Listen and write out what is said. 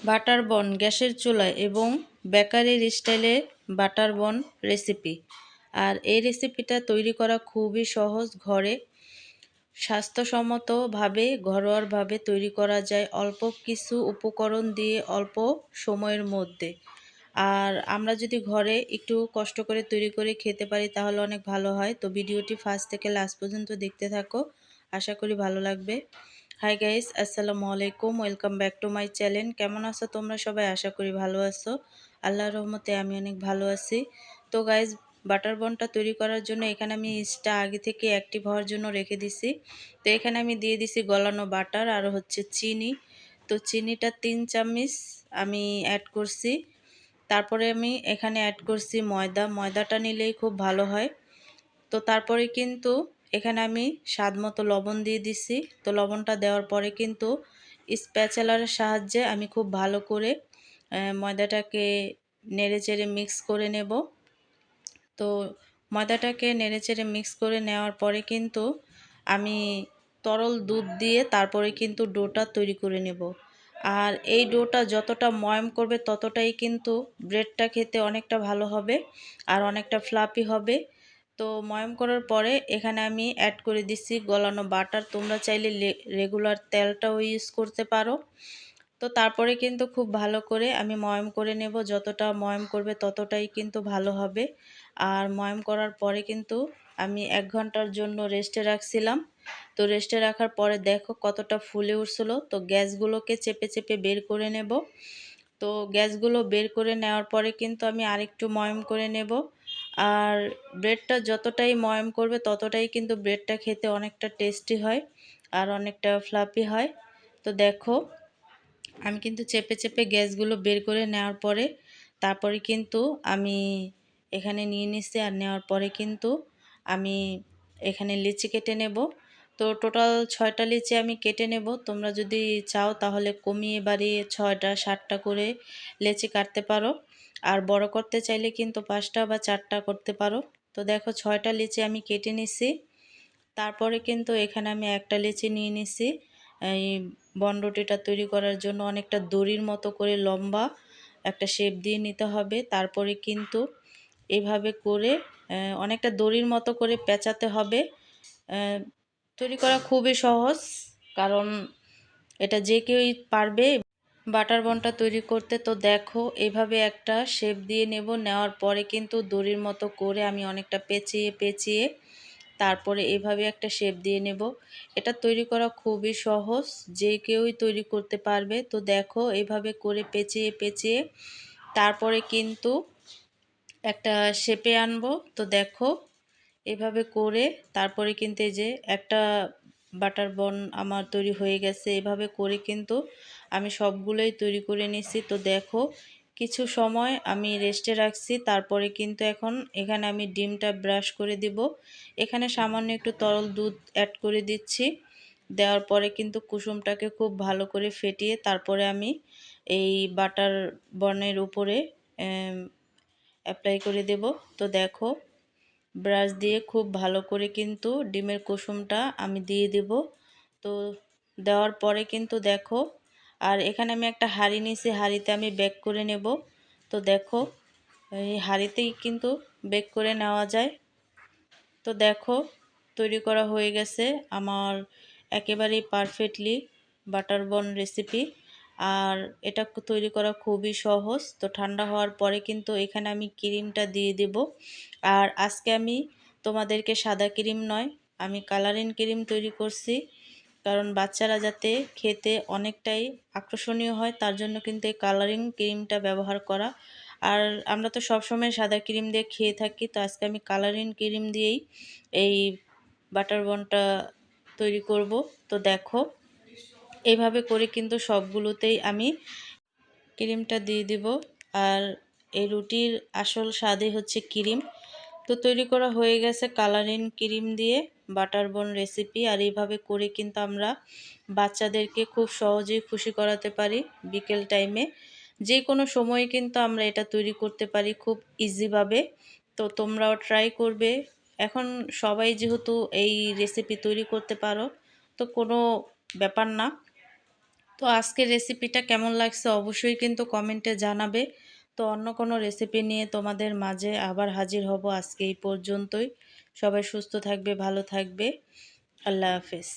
Butter বন গ্যাসের চুলায় এবং বেকারির স্টাইলে বাটার বন রেসিপি। আর এই রেসিপিটা তৈরি করা খুবই সহজ, ঘরে স্বাস্থ্যসম্মতভাবে, ঘরোয়াভাবে তৈরি করা যায় অল্প কিছু উপকরণ দিয়ে অল্প সময়ের মধ্যে। আর আমরা যদি ঘরে একটু কষ্ট করে তৈরি করে খেতে পারি তাহলে অনেক ভালো হয়। তো ভিডিওটি ফার্স্ট থেকে লাস্ট পর্যন্ত দেখতে থাকো। আশা করি ভালো লাগবে। হাই গাইস আসসালামু আলাইকুম welcome back to my channel কেমন আছো তোমরা সবাই? আশা করি ভালো আছো। আল্লাহর রহমতে আমি অনেক ভালো আছি। তো গাইস বাটার বনটা তৈরি করার জন্য এখানে আমি ইস্টটা আগে থেকে অ্যাক্টিভ হওয়ার জন্য রেখে দিছি। তো এখানে আমি দিয়ে দিছি গলানো বাটার আর হচ্ছে চিনি। তো চিনিটা তিন চামচ আমি অ্যাড করছি। তারপরে আমি এখানে অ্যাড করছি ময়দা। ময়দাটা নিলেই খুব ভালো হয়। তো তারপরে কিন্তু এখানে আমি স্বাদ মতো লবণ দিয়ে দিছি। তো লবণটা দেওয়ার পরে কিন্তু স্প্যাচেলার সাহায্যে আমি খুব ভালো করে ময়দাটাকে নেড়ে চেড়ে মিক্স করে নেব। তো ময়দাটাকে নেড়ে চেড়ে মিক্স করে নেওয়ার পরে কিন্তু আমি তরল দুধ দিয়ে তারপরে কিন্তু ডোটা তৈরি করে নেব। আর এই ডোটা যতটা ময়ম করবে ততটাই কিন্তু ব্রেডটা খেতে অনেকটা ভালো হবে আর অনেকটা ফ্লাপি হবে। তো ময়ম করার পরে এখানে আমি অ্যাড করে দিচ্ছি গলানো বাটার তোমরা চাইলে রেগুলার তেলটাও ইউজ করতে পারো। তো তারপরে কিন্তু খুব ভালো করে আমি ময়ম করে নেব। যতটা ময়ম করবে ততটাই কিন্তু ভালো হবে। আর ময়ম করার পরে কিন্তু আমি এক ঘণ্টার জন্য রেস্টে রাখছিলাম। তো রেস্টে রাখার পরে দেখো কতটা ফুলে উঠছিলো। তো গ্যাসগুলোকে চেপে চেপে বের করে নেব। তো গ্যাসগুলো বের করে নেওয়ার পরে কিন্তু আমি আরেকটু ময়ম করে নেব। আর ব্রেডটা যতটাই ময়ম করবে, ততটাই কিন্তু ব্রেডটা খেতে অনেকটা টেস্টি হয় আর অনেকটা ফ্লাপি হয়। তো দেখো, আমি কিন্তু চেপে চেপে গ্যাসগুলো বের করে নেওয়ার পরে, তারপরে কিন্তু আমি এখানে নিয়ে নিচ্ছি আর নেওয়ার পরে কিন্তু আমি এখানে লিচি কেটে নেব। তো টোটাল ছয়টা লিচি আমি কেটে নেব। তোমরা যদি চাও তাহলে কমিয়ে বাড়িয়ে ছয়টা, সাতটা করে লেচি কাটতে পারো। আর বড় করতে চাইলে কিন্তু পাঁচটা বা চারটা করতে পারো। তো দেখো ছয়টা লিচি আমি কেটে নিছি। তারপরে কিন্তু এখানে আমি একটা লিচি নিয়ে নিছি। এই বনরুটিটা তৈরি করার জন্য অনেকটা দড়ির মতো করে লম্বা একটা শেপ দিয়ে নিতে হবে। তারপরে কিন্তু এভাবে করে অনেকটা দড়ির মতো করে পেঁচাতে হবে। তৈরি করা খুবই সহজ, কারণ এটা যে কেউই পারবে বাটার বনটা তৈরি করতে। তো দেখো, এভাবে একটা শেপ দিয়ে নেব, নেওয়ার পরে কিন্তু দড়ির মতো করে আমি অনেকটা পেঁচিয়ে পেঁচিয়ে তারপরে এভাবে একটা শেপ দিয়ে নেব। এটা তৈরি করা খুবই সহজ, যে কেউই তৈরি করতে পারবে। তো দেখো, এভাবে করে পেঁচিয়ে পেঁচিয়ে তারপরে কিন্তু একটা শেপে আনব। তো দেখো এভাবে করে তারপরে কিন্তু এই যে একটা বাটার বন আমার তৈরি হয়ে গেছে, এভাবে করে কিন্তু আমি সবগুলোই তৈরি করে নিছি তো দেখো, কিছু সময় আমি রেস্টে রাখছি, তারপরে কিন্তু এখন এখানে আমি ডিমটা ব্রাশ করে দিব। এখানে সামান্য একটু তরল দুধ অ্যাড করে দিচ্ছি। দেওয়ার পরে কিন্তু কুসুমটাকে খুব ভালো করে ফেটিয়ে তারপরে আমি এই বাটার বনের উপরে অ্যাপ্লাই করে দেব। তো দেখো ব্রাশ দিয়ে খুব ভালো করে কিন্তু ডিমের কুসুমটা আমি দিয়ে দেব। তো দেওয়ার পরে কিন্তু দেখো, আর এখানে আমি একটা হাঁড়ি নিয়েছি, হাঁড়িতে আমি বেক করে নেব। তো দেখো, এই হাঁড়িতেই কিন্তু বেক করে নেওয়া যায়। তো দেখো, তৈরি করা হয়ে গেছে আমার একেবারেই পারফেক্টলি বাটার বন রেসিপি আর এটা তৈরি করা খুবই সহজ। তো ঠান্ডা হওয়ার পরে কিন্তু এখানে আমি ক্রিমটা দিয়ে দেব। আর আজকে আমি তোমাদেরকে সাদা ক্রিম নয়, আমি কালারিং ক্রিম তৈরি করছি। কারণ বাচ্চারা যাতে খেতে অনেকটাই আকর্ষণীয় হয়, তার জন্য কিন্তু এই কালারিং ক্রিমটা ব্যবহার করা। আর আমরা তো সবসময় সাদা ক্রিম দিয়ে খেয়ে থাকি, তো আজকে আমি কালারিং ক্রিম দিয়েই এই বাটার বনটা তৈরি করব। তো দেখো এইভাবে করে কিন্তু সবগুলোতেই আমি ক্রিমটা দিয়ে দিব। আর এই রুটির আসল স্বাদই হচ্ছে ক্রিম। তো তৈরি করা হয়ে গেছে কালারিং ক্রিম দিয়ে বাটার বন রেসিপি। আর এইভাবে করে কিন্তু আমরা বাচ্চাদেরকে খুব সহজেই খুশি করাতে পারি বিকেল টাইমে। যে কোনো সময়ে কিন্তু আমরা এটা তৈরি করতে পারি খুব ইজিভাবে। তো তোমরাও ট্রাই করবে। এখন সবাই যেহেতু এই রেসিপি তৈরি করতে পারো, তো কোনো ব্যাপার না। তো আজকের রেসিপিটা কেমন লাগছে অবশ্যই কিন্তু কমেন্টে জানাবে। তো অন্য কোনো রেসিপি নিয়ে তোমাদের মাঝে আবার হাজির হব আজকে এই পর্যন্তই। সবাই সুস্থ থাকবে, ভালো থাকবে। আল্লাহ হাফেজ।